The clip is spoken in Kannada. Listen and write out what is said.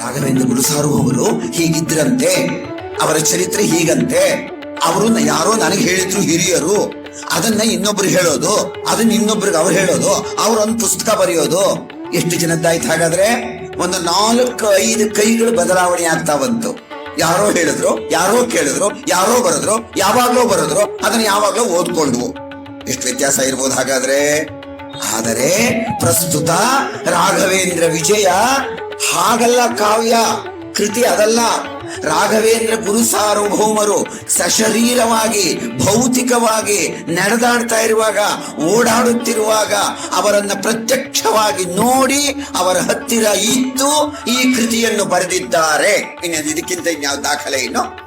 ರಾಘವೇಂದ್ರ ಗುರುಸಾರ್ವಭೌಮರು ಹೀಗಿದ್ರಂತೆ, ಅವರ ಚರಿತ್ರೆ ಹೀಗಂತೆ ಅವರು ಯಾರೋ ನನಗೆ ಹೇಳಿದ್ರು ಹಿರಿಯರು, ಅದನ್ನ ಇನ್ನೊಬ್ರು ಹೇಳೋದು, ಅದನ್ನ ಇನ್ನೊಬ್ರಿಗೆ ಅವ್ರು ಹೇಳೋದು ಅವ್ರೊಂದು ಪುಸ್ತಕ ಬರೆಯೋದು, ಎಷ್ಟು ಜನದ್ದಾಯ್ತು ಹಾಗಾದ್ರೆ? ಒಂದು ನಾಲ್ಕು, ಐದು ಕೈಗಳು ಬದಲಾವಣೆ ಆಗ್ತಾ ಬಂತು. ಯಾರೋ ಹೇಳಿದ್ರು, ಯಾರೋ ಕೇಳಿದ್ರು, ಯಾರೋ ಬರೆದ್ರು, ಯಾವಾಗ್ಲೋ ಬರೆದ್ರು, ಅದನ್ನ ಯಾವಾಗ್ಲೋ ಓದ್ಕೊಂಡ್ವು ಎಷ್ಟು ವ್ಯತ್ಯಾಸ ಇರ್ಬೋದು ಹಾಗಾದ್ರೆ? ಆದರೆ ಪ್ರಸ್ತುತ ರಾಘವೇಂದ್ರ ವಿಜಯ ಹಾಗಲ್ಲ ಕಾವ್ಯ, ಕೃತಿ ಅದಲ್ಲ. ರಾಘವೇಂದ್ರ ಗುರು ಸಾರ್ವಭೌಮರು ಸಶರೀರವಾಗಿ, ಭೌತಿಕವಾಗಿ ನಡೆದಾಡ್ತಾ ಇರುವಾಗ, ಓಡಾಡುತ್ತಿರುವಾಗ ಅವರನ್ನ ಪ್ರತ್ಯಕ್ಷವಾಗಿ ನೋಡಿ ಅವರ ಹತ್ತಿರ ಇದ್ದು ಈ ಕೃತಿಯನ್ನು ಬರೆದಿದ್ದಾರೆ. ಇನ್ನು ಇದಕ್ಕಿಂತ ಇನ್ಯಾವ ದಾಖಲೆ ಇನ್ನು?